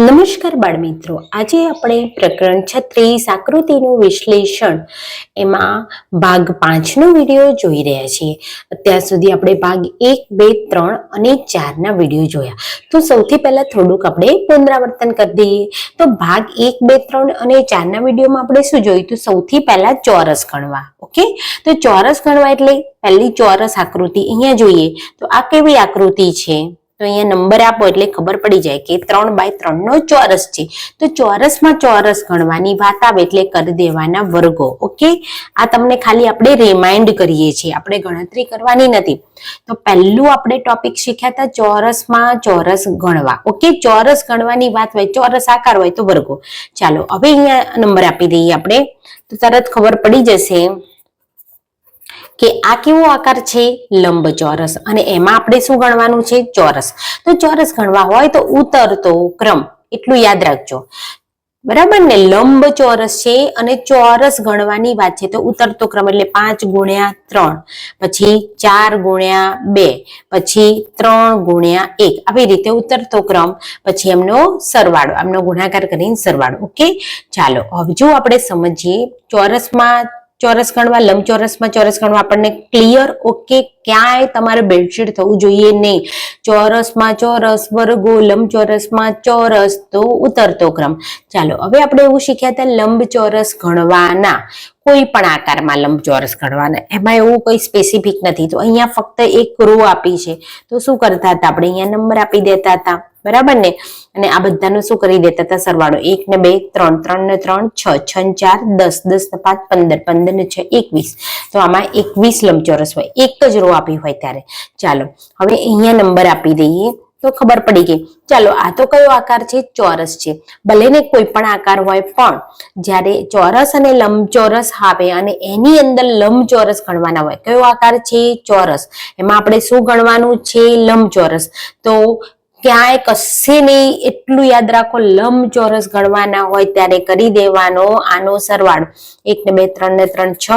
નમસ્કાર બાળમિત્રો. આજે આપણે પ્રકરણ છત્રીસ આકૃતિનું વિશ્લેષણ એમાં ભાગ પાંચનો વીડિયો જોઈ રહ્યા છીએ. અત્યાર સુધી આપણે ભાગ એક, બે, ત્રણ અને ચારના વીડિયો જોયા. તો સૌથી પહેલાં થોડુંક આપણે પુનરાવર્તન કરી દઈએ. તો ભાગ એક, બે, ત્રણ અને ચારના વિડીયોમાં આપણે શું જોયું તો સૌથી પહેલાં ચોરસ ગણવા. ઓકે? તો ચોરસ ગણવા એટલે પહેલી ચોરસ આકૃતિ અહીંયા જોઈએ. તો આ કેવી આકૃતિ છે? તો અહીંયા નંબર આપો એટલે ખબર પડી જાય કે ત્રણ બાય ત્રણ નો ચોરસ છે. તો ચોરસમાં ચોરસ ગણવાની વાત આવે એટલે કરી દેવાના વર્ગો, ઓકે? આ તમને ખાલી આપણે રિમાઇન્ડ કરીએ છીએ. આપણે ગણતરી કરવાની નથી. તો પહેલું આપણે ટોપિક શીખ્યા હતા ચોરસમાં ચોરસ ગણવા, ઓકે? ચોરસ ગણવાની વાત હોય, ચોરસ આકાર હોય તો વર્ગો. ચાલો, હવે અહીંયા નંબર આપી દઈએ આપણે. તો તરત ખબર પડી જશે. કે આ કેવો આકાર છે? લંબચોરસ. અને એમાં આપણે શું ગણવાનું છે? ચોરસ. તો ચોરસ ગણવા હોય તો ઉતરતો ક્રમ. એટલું યાદ રાખજો. બરાબર ને? લંબ ચોરસ છે અને ચોરસ ગણવાની વાત છે તો ઉતરતો ક્રમ એટલે પાંચ ગુણ્યા ત્રણ. પછી ચાર ગુણ્યા બે. પછી ત્રણ ગુણ્યા એક. આવી રીતે ઉતરતો ક્રમ. પછી એમનો સરવાળો. એમનો ગુણાકાર કરીને સરવાળો. ઓકે? ચાલો. હવે જો આપણે સમજીએ ચોરસમાં ચોરસ ગણવા, લંબચોરસમાં ચોરસ ખંડમાં આપણને ક્લિયર ઓકે ક્યાંય તમારે બેડશીટ થવું જોઈએ નહીં. ચોરસમાં ચોરસ, વર્ગો, લંબચોરસમાં ચોરસ, તો ઉતરતો ક્રમ. ચાલો, હવે આપણે એવું શીખ્યા હતા લંબચોરસ ગણવાના. કોઈ પણ આકારમાં લંબચોરસ ગણવાના. એમાં એવું કોઈ સ્પેસિફિક નથી. તો અહીંયા ફક્ત એક રો આપી છે. તો શું કરતા હતા આપણે? અહીંયા નંબર આપી દેતા હતા. બરાબર ને? અને આ બધાનું શું કરી દેતા હતા સરવાળો? એક ને બે, ત્રણ ત્રણ ને ત્રણ, છ છ ને ચાર, દસ દસ ને પાંચ, પંદર પંદર ને છ, એકવીસ. તો આમાં એકવીસ લંબચોરસ હોય. એક જ રો આપી હોય ત્યારે. ચાલો, હવે અહીંયા નંબર આપી દઈએ. તો ખબર પડી ગઈ. ચાલો, આ તો કયો આકાર છે? ચોરસ છે. ભલે ને કોઈ પણ આકાર હોય, પણ જ્યારે ચોરસ અને લંબચોરસ આવે અને એની અંદર લંબચોરસ ગણવાના હોય, કયો આકાર છે? ચોરસ. એમાં આપણે શું ગણવાનું છે? લંબચોરસ. તો ક્યાંય કશે નહીં એટલું યાદ રાખો, લંબચોરસ ગણવાના હોય ત્યારે કરી દેવાનો આનો સરવાળો. એક ને બે, ત્રણ ને ત્રણ, છ.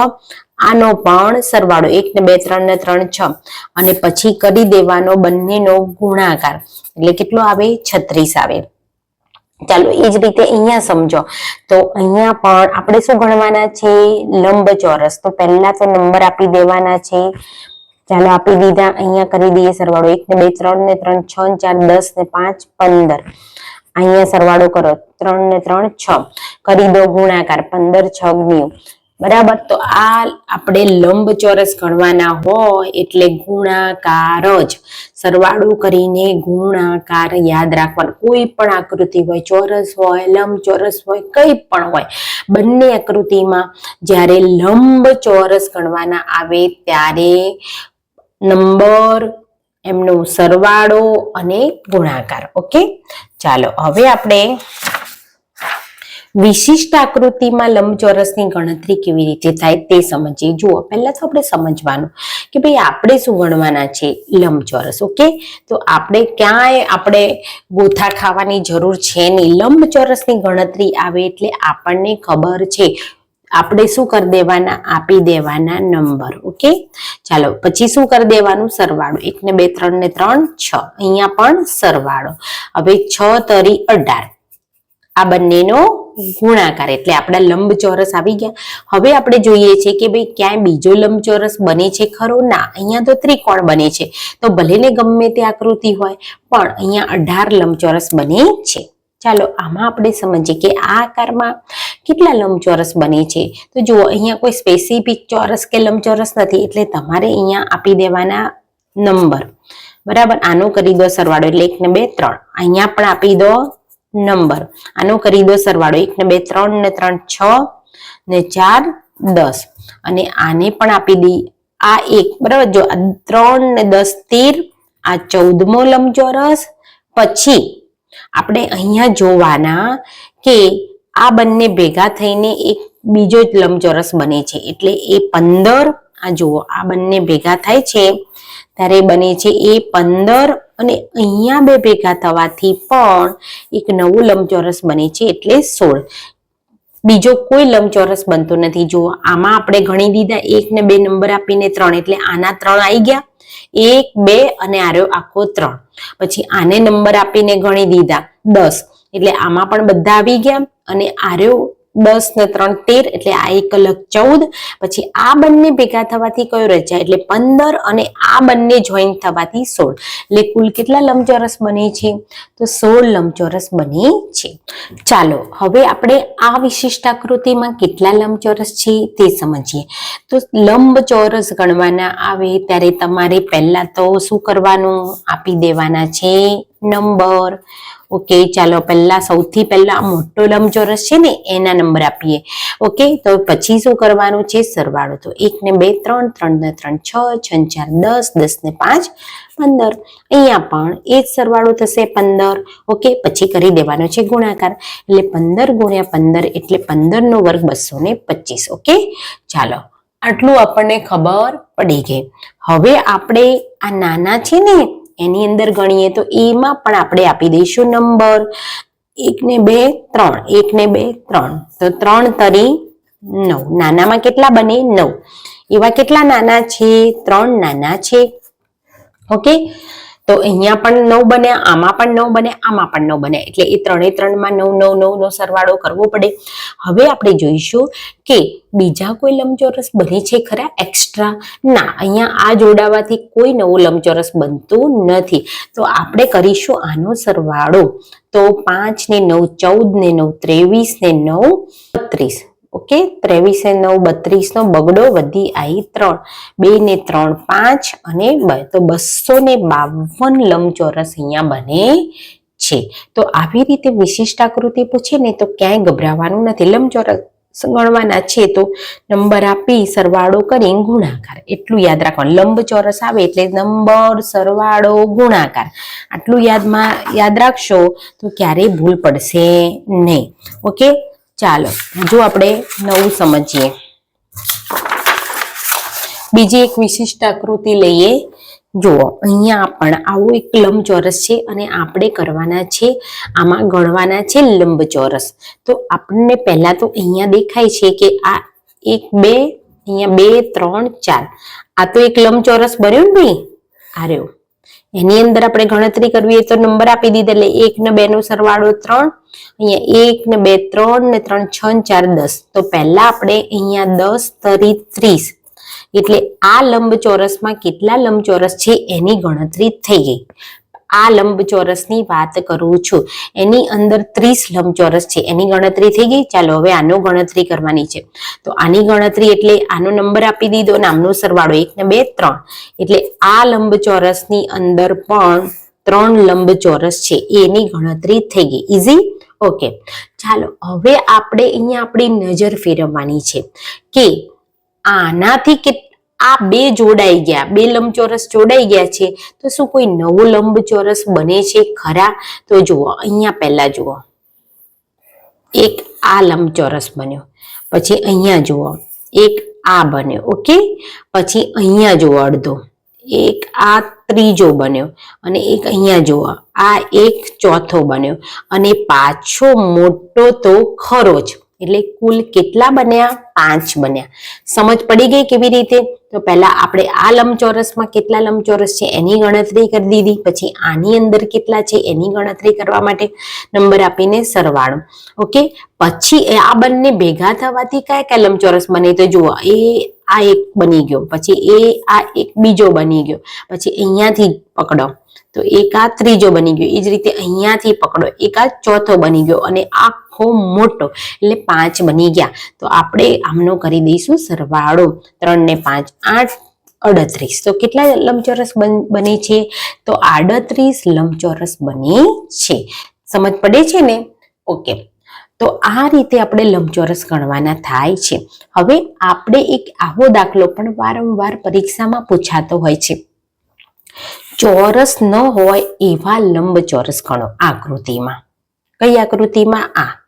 આનો પણ સરવાળો. એક ને બે, ત્રણ ને ત્રણ, છ. અને પછી કરી દેવાનો બંનેનો ગુણાકાર. એટલે કેટલો આવે? છત્રીસ આવે. ચાલો, એ જ રીતે અહીંયા સમજો. તો અહીંયા પણ આપણે શું ગણવાના છે? લંબચોરસ. તો પહેલા તો નંબર આપી દેવાના છે. ચાલો આપી દીધા અહીંયા કરી દઈએ સરવાળો. એક ને બે, ત્રણ ને ત્રણ, છ ચાર, દસ ને પાંચ, પંદર. અહીંયા સરવાળો કરો. ત્રણ ને ત્રણ, છ. કરી દો ગુણાકાર. પંદર, છ, ગણ્યું. બરાબર? તો આ આપણે લંબચોરસ ગણવાના હોય એટલે ગુણાકાર જ. સરવાળો કરીને ગુણાકાર યાદ રાખવાનો. કોઈ પણ આકૃતિ હોય, ચોરસ હોય, લંબચોરસ હોય, કઈ પણ હોય, બંને આકૃતિમાં જ્યારે લંબચોરસ ગણવાના આવે ત્યારે નંબર, એમનો સરવાળો અને ગુણાકાર, ઓકે? ચાલો, હવે આપણે વિશિષ્ટ આકૃતિમાં લંબચોરસની ગણતરી કેવી રીતે થાય તે સમજીએ. જુઓ, પહેલા તો આપણે સમજવાનું કે ભાઈ આપણે શું ગણવાના છે લંબચોરસ, ઓકે? તો આપણે ક્યાંય આપણે ગોથા ખાવાની જરૂર છે નહીં. લંબચોરસની ગણતરી આવે એટલે આપણને ખબર છે આપણે શું કરી દેવાના? આપી દેવાના નંબર, ઓકે? ચાલો, પછી શું કરી દેવાનું? સરવાળો. એક ને બે ત્રણ ને ત્રણ, છ. અહીંયા પણ સરવાળો. હવે છ તરી અઢાર. આ બંનેનો ગુણાકાર, એટલે આપણા લંબચોરસ આવી ગયા. હવે આપણે જોઈએ છે કે ભાઈ ક્યાંય બીજો લંબચોરસ બને છે ખરો? ના, અહીંયા તો ત્રિકોણ બને છે. તો ભલે ને ગમે તે આકૃતિ હોય, પણ અહીંયા અઢાર લંબચોરસ બને છે. ચાલો આમાં આપણે સમજીએ કે આ આકારમાં કેટલા લંબચોરસ બને છે. તો જુઓ, અહીંયા કોઈ સ્પેસિફિક ચોરસ કે લંબચોરસ નથી, એટલે તમારે અહીંયા આપી દેવાના નંબર બરાબર? આનો કરી દો સરવાળો, એટલે એક ને બે, ત્રણ. અહીંયા પણ આપી દો નંબર આનો કરી દો સરવાળો એક ને બે, ત્રણ, ને ત્રણ, છ, ને ચાર, દસ. અને આને પણ આપી દઈ આ એક. બરાબર? જો આ ત્રણ ને દસ, તેર, આ ચૌદમો લંબચોરસ, પછી આપણે અહીંયા જોવાના કે આ બંને ભેગા થઈને એક બીજો જ લંબચોરસ બને છે. એટલે એ પંદર, આ જુઓ, આ બંને ભેગા થાય છે. ત્યારે બને છે એ પંદર અને અહીંયા બે ભેગા થવાથી પણ એક નવું લંબચોરસ બને છે એટલે સોળ. બીજો કોઈ લંબચોરસ બનતો નથી. જુઓ, આમાં આપણે ગણી દીધા એક ને બે નંબર આપીને ત્રણ, એટલે આના ત્રણ આવી ગયા. એક, બે અને આર્યો આખો ત્રણ. પછી આને નંબર આપીને ગણી દીધા દસ. એટલે આમાં પણ બધા આવી ગયા અને આર્યો દસ ને ત્રણ તેર એટલે આ એક અલગ ચૌદ. પછી આ બંને ભેગા થવાથી કયો રચાય એટલે પંદર અને આ બંને જોઈન થવાથી સોળ. એટલે કુલ કેટલા લંબચોરસ બને છે? તો સોળ લંબચોરસ બને છે. ચાલો, હવે આપણે આ વિશિષ્ટ આકૃતિમાં કેટલા લંબચોરસ છે તે સમજીએ. તો લંબચોરસ ગણવાના આવે ત્યારે તમારે પહેલા તો શું કરવાનું? આપી દેવાના છે નંબર ઓકે ચાલો પહેલા સૌથી પહેલા મોટો લંબચોરસ છે ને, એના નંબર આપીએ. ઓકે તો પછી શું કરવાનું છે? સરવાળો. તો એક ને બે, ત્રણ ત્રણ ને ત્રણ, છ છ, ચાર, દસ દસ ને પાંચ, પંદર. અહીંયા પણ એ જ સરવાળો થશે પંદર. ઓકે પછી કરી દેવાનો છે ગુણાકાર. એટલે પંદર ગુણ્યા પંદર એટલે પંદર નો વર્ગ બસો ને પચીસ. ઓકે ચાલો. આટલું આપણને ખબર પડી ગઈ. હવે આપણે આ નાના છે ને એની અંદર ગણીએ તો એમાં પણ આપણે આપી દઈશું નંબર. એક ને બે, ત્રણ. એક ને બે, ત્રણ. તો ત્રણ તરી નવ. નાનામાં કેટલા બને? નવ. એવા કેટલા નાના છે? ત્રણ નાના છે. ઓકે? તો અહીંયા પણ નવ બને, આમાં પણ નવ બને, આમાં પણ નવ બને. એટલે એ ત્રણે ત્રણમાં નવ નવ નવ નો સરવાળો કરવો પડે. હવે આપણે જોઈશું કે બીજા કોઈ લંબચોરસ બને છે ખરા? એક્સ્ટ્રા ના. અહીંયા આ જોડાવાથી કોઈ નવું લંબચોરસ બનતું નથી. તો આપણે કરીશું આનો સરવાળો. તો પાંચ ને નવ, ચૌદ ને નવ, ત્રેવીસ ને નવ, બત્રીસ. ઓકે? ત્રેવીસ નવ બત્રીસ નો બગડો વધી આવી ત્રણ. બે ને ત્રણ પાંચ અને તો બસો ને બાવન લંબચોરસ અહીંયા બને છે. તો આવી રીતે વિશિષ્ટાકૃતિ પૂછે ને તો ક્યાંય ગભરાવાનું નથી. લંબચોરસ ગણવાના છે તો નંબર આપી, સરવાળો કરી, ગુણાકાર. એટલું યાદ રાખવાનું. લંબચોરસ આવે એટલે નંબર, સરવાળો, ગુણાકાર. આટલું યાદમાં યાદ રાખશો તો ક્યારેય ભૂલ પડશે નહીં. ઓકે? ચાલો હજુ આપણે નવું સમજીએ. બીજી એક વિશિષ્ટ આકૃતિ લઈએ. જુઓ, અહીંયા પણ આવું એક લંબચોરસ છે અને આપણે કરવાના છે, આમાં ગણવાના છે લંબચોરસ. તો આપણને પહેલા તો અહીંયા દેખાય છે કે આ એક, બે, અહીંયા બે, ત્રણ, ચાર. આ તો એક લંબચોરસ બન્યો ને ભાઈ? આ રહ્યો. એની અંદર આપણે ગણતરી કરવી તો નંબર આપી દીધા, એટલે એક ને બે નો સરવાળો ત્રણ, અહીંયા એક ને બે ત્રણ ને ત્રણ છ ને ચાર દસ. તો પહેલા આપણે અહીંયા દસ, તરી ત્રીસ. એટલે આ લંબચોરસમાં કેટલા લંબચોરસ છે એની ગણતરી થઈ ગઈ. આ લંબચોરસની વાત કરું છું. એની અંદર ત્રીસ લંબચોરસ છે. એની ગણતરી થઈ ગઈ. ચાલો હવે આનો ગણતરી કરવાની છે. તો આની ગણતરી એટલે આનો નંબર આપી દીધો. અને આમનો સરવાળો એક ને બે, ત્રણ. એટલે આ લંબચોરસની અંદર પણ ત્રણ લંબચોરસ છે. એની ગણતરી થઈ ગઈ. ઇઝી ઓકે ચાલો, હવે આપણે અહીંયા આપણી નજર ફેરવવાની છે કે આનાથી કે આ બે જોડાઈ ગયા. બે લંબચોરસ જોડાઈ ગયા છે. તો શું કોઈ નવો લંબચોરસ બને છે ખરા? તો જુઓ, અહીંયા પહેલા જુઓ. એક આ લંબચોરસ બન્યો. પછી અહીંયા જુઓ. એક આ બન્યો, ઓકે? પછી અહીંયા જુઓ અડધો. એક આ ત્રીજો બન્યો અને એક અહીંયા જુઓ. આ એક ચોથો બન્યો. અને પાછો મોટો તો ખરો જ. એટલે કુલ કેટલા બન્યા? પાંચ બન્યા. સમજ પડી ગઈ કેવી રીતે? તો પહેલા આપણે આ લંબચોરસમાં કેટલા લંબચોરસ છે એની ગણતરી કરી દીધી. પછી આની અંદર કેટલા છે એની ગણતરી કરવા માટે નંબર આપીને સરવાળો. ઓકે? પછી આ બંને ભેગા થવાથી કયા કયા લંબચોરસ બને. તો જુઓ, એ આ એક બની ગયો. પછી એ આ એક બીજો બની ગયો. પછી અહીંયાથી પકડો. તો એક આ ત્રીજો બની ગયો. એ જ રીતે અહીંયાથી પકડો. એક આ ચોથો બની ગયો. અને આખો મોટો એટલે પાંચ બની ગયા. તો આપણે આમનો કરી દઈશું સરવાળો ત્રણ ને પાંચ, આઠ, અડત્રીસ. તો કેટલા લંબચોરસ બન- છે? તો આડત્રીસ લંબચોરસ બને છે. સમજ પડે છે ને? ઓકે. તો આ રીતે આપણે લંબચોરસ ગણવાના થાય છે. હવે આપણે એક આવો દાખલો પણ વારંવાર પરીક્ષામાં પૂછાતો હોય છે. ચોરસ ન હોય એવા લંબચોરસ ગણો આકૃતિમાં. કઈ આકૃતિમાં? આ.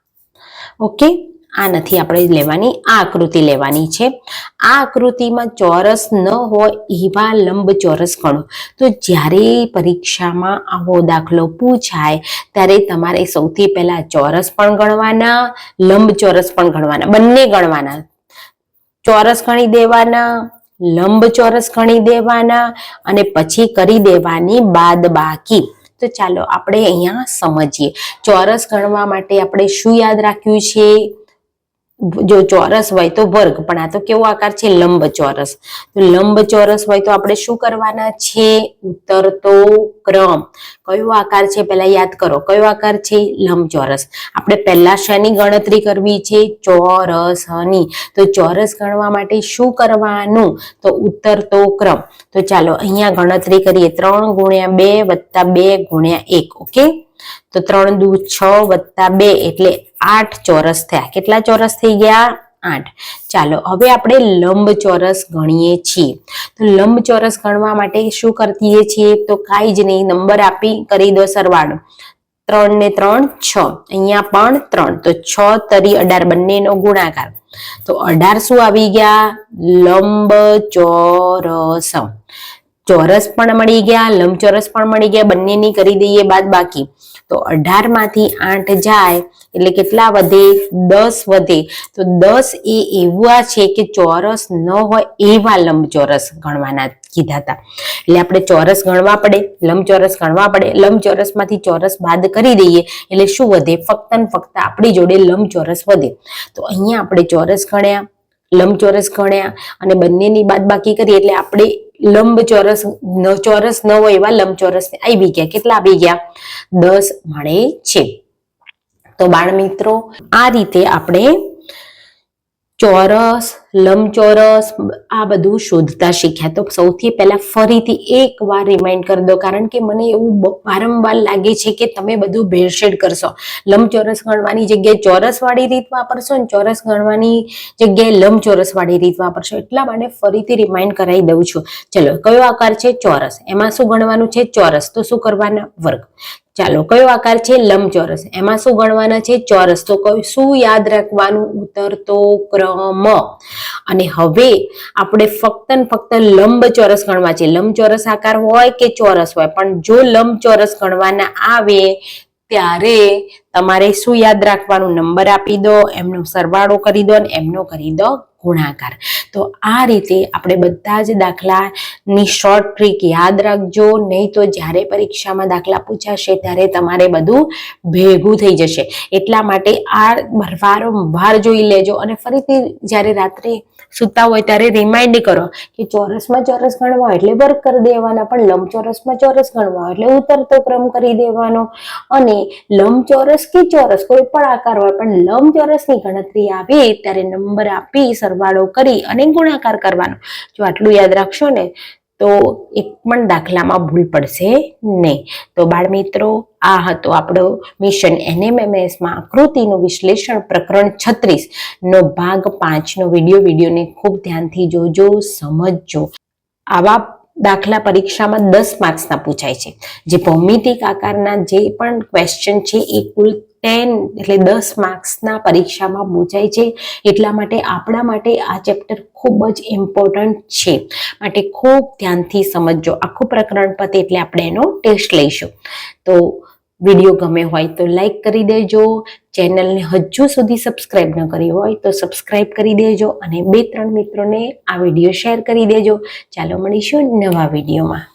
ઓકે? આ નથી આપણે લેવાની, આ આકૃતિ લેવાની છે. આ આકૃતિમાં ચોરસ ન હોય એવા લંબ ચોરસ ગણો. તો જ્યારે પરીક્ષામાં આવો દાખલો પૂછાય, ત્યારે તમારે સૌથી પહેલા ચોરસ પણ ગણવાના, લંબચોરસ પણ ગણવાના, બંને ગણવાના. ચોરસ ગણી દેવાના લંબ ચોરસ ગણી દેવાના, અને પછી કરી દેવાની બાદ બાકી તો ચાલો આપણે અહીંયા સમજીએ. ચોરસ ગણવા માટે આપણે શું યાદ રાખ્યું છે? જો ચોરસ હોય તો વર્ગ, પણ આ તો કેવો આકાર છે? લંબ ચોરસ. તો લંબ ચોરસ હોય તો આપણે શું કરવાના? છે ઉતરતો ક્રમ. કયો આકાર છે પહેલા યાદ કરો. કયો આકાર છે? લંબ ચોરસ. આપણે પહેલા શેની ગણતરી કરવી છે ચોરસની તો ચોરસ ગણવા માટે શું કરવાનું? તો ઉતરતો ક્રમ. તો ચાલો અહીંયા ગણતરી કરીએ. ત્રણ ગુણ્યા બે વત્તા બે ગુણ્યા એક, ઓકે? તો ત્રણ દુ છ વત્તા બે એટલે આઠ ચોરસ થયા. કેટલા ચોરસ થઈ ગયા? આઠ. ચાલો, હવે આપણે લંબ ચોરસ ગણીએ છીએ. તો લંબ ચોરસ ગણવા માટે શું કરીએ છીએ? તો કાંઈ જ નહીં, નંબર આપી કરી દો સરવાળો. ત્રણ ને ત્રણ, છ. અહીંયા પણ ત્રણ. તો છ તરી અઢાર બંનેનો ગુણાકાર. તો અઢાર શું આવી ગયા? લંબ ચોરસ ચોરસ પણ મળી ગયા, લંબચોરસ પણ મળી ગયા. બંનેની કરી દઈએ બાદ બાકી તો અઢારમાંથી આઠ જાય, એટલે કેટલા વધે? દસ વધે. તો દસ એ એવા છે કે ચોરસ ન હોય એવા લંબચોરસ ગણવાના કીધા હતા. એટલે આપણે ચોરસ ગણવા પડે, લંબચોરસ ગણવા પડે લંબચોરસમાંથી ચોરસ બાદ કરી દઈએ, એટલે શું વધે? ફક્ત ને ફક્ત આપણી જોડે લંબચોરસ વધે. તો અહીંયા આપણે ચોરસ ગણ્યા, લંબચોરસ ગણ્યા અને બંનેની બાદ બાકી કરીએ એટલે આપણે લંબ ચોરસ ન ચોરસ ન હોય એવા લંબચોરસ આવી ગયા. કેટલા આવી ગયા? દસ મળે છે. તો બાળ મિત્રો, આ રીતે આપણે ચોરસ, લંબચોરસ, આ બધું શોધતા શીખ્યા. તો સૌથી પહેલા ફરીથી એક વાર રિમાઇન્ડ કરી દો, કારણ કે મને એવું વારંવાર લાગે છે કે તમે બધું ભેળસેળ કરશો. લંબચોરસ ગણવાની જગ્યાએ ચોરસ વાળી રીત વાપરશો ને ચોરસ ગણવાની જગ્યાએ લંબચોરસ વાળી રીત વાપરશો. એટલા માટે ફરીથી રિમાઇન્ડ કરાવી દઉં છું. ચલો, કયો આકાર છે? ચોરસ. એમાં શું ગણવાનું છે? ચોરસ. તો શું કરવાના? વર્ગ. ચાલો, કયો આકાર છે? લંબચોરસ. એમાં શું ગણવાના છે? ચોરસ. તો કયું શું યાદ રાખવાનું? ઉતરતો ક્રમ. અને હવે આપણે ફક્ત ને ફક્ત લંબચોરસ ગણવા છે. લંબચોરસ આકાર હોય કે ચોરસ હોય? પણ જો લંબચોરસ ગણવાના આવે, ત્યારે તમારે શું યાદ રાખવાનું? નંબર આપી દો, એમનો સરવાળો કરી દો અને એમનો કરી દો ગુણાકાર. તો આ રીતે આપણે બધા જ દાખલાની શોર્ટ ટ્રીક યાદ રાખજો, નહીં તો જ્યારે પરીક્ષામાં દાખલા પૂછાશે ત્યારે તમારે બધું ભેગું થઈ જશે. એટલા માટે આ વારંવાર જોઈ લેજો અને ફરીથી જ્યારે રાત્રે સૂતા હોય ત્યારે રિમાઇન્ડ કરો કે ચોરસમાં ચોરસ ગણવા એટલે વર્ગ કરી દેવાના, પણ લંબચોરસમાં ચોરસ ગણવા એટલે ઉતરતો ક્રમ કરી દેવાનો. અને લંબચોરસ કે ચોરસ, કોઈ પણ આકાર હોય, પણ લંબચોરસની ગણતરી આવે ત્યારે નંબર આપી સરવાળો કરી અને ગુણાકાર કરવાનો. જો આટલું યાદ રાખશો ને, તો એક પણ દાખલામાં ભૂલ પડશે નહીં. તો બાળ મિત્રો આ હતો આપણો મિશન એનએમએમએસમાં આકૃતિનું વિશ્લેષણ પ્રકરણ છત્રીસ નો ભાગ પાંચનો વીડિયો. વિડીયોને ખૂબ ધ્યાનથી જોજો, સમજજો. આવા દાખલા પરીક્ષામાં દસ માર્ક્સના પૂછાય છે. જે ભૌમિતિક આકારના જે પણ ક્વેશ્ચન છે, એ કુલ ટેન એટલે દસ માર્ક્સના પરીક્ષામાં પૂછાય છે. એટલા માટે આપણા માટે આ ચેપ્ટર ખૂબ જ ઇમ્પોર્ટન્ટ છે. માટે ખૂબ ધ્યાનથી સમજજો. આખું પ્રકરણ પતે એટલે આપણે એનો ટેસ્ટ લઈશું. તો વીડિયો ગમે હોય તો લાઈક કરી દેજો. ચેનલને હજુ સુધી સબસ્ક્રાઈબ ન કરી હોય તો સબસ્ક્રાઈબ કરી દેજો અને બે ત્રણ મિત્રોને આ વીડિયો શેર કરી દેજો. ચાલો મળીશું નવા વિડીયોમાં.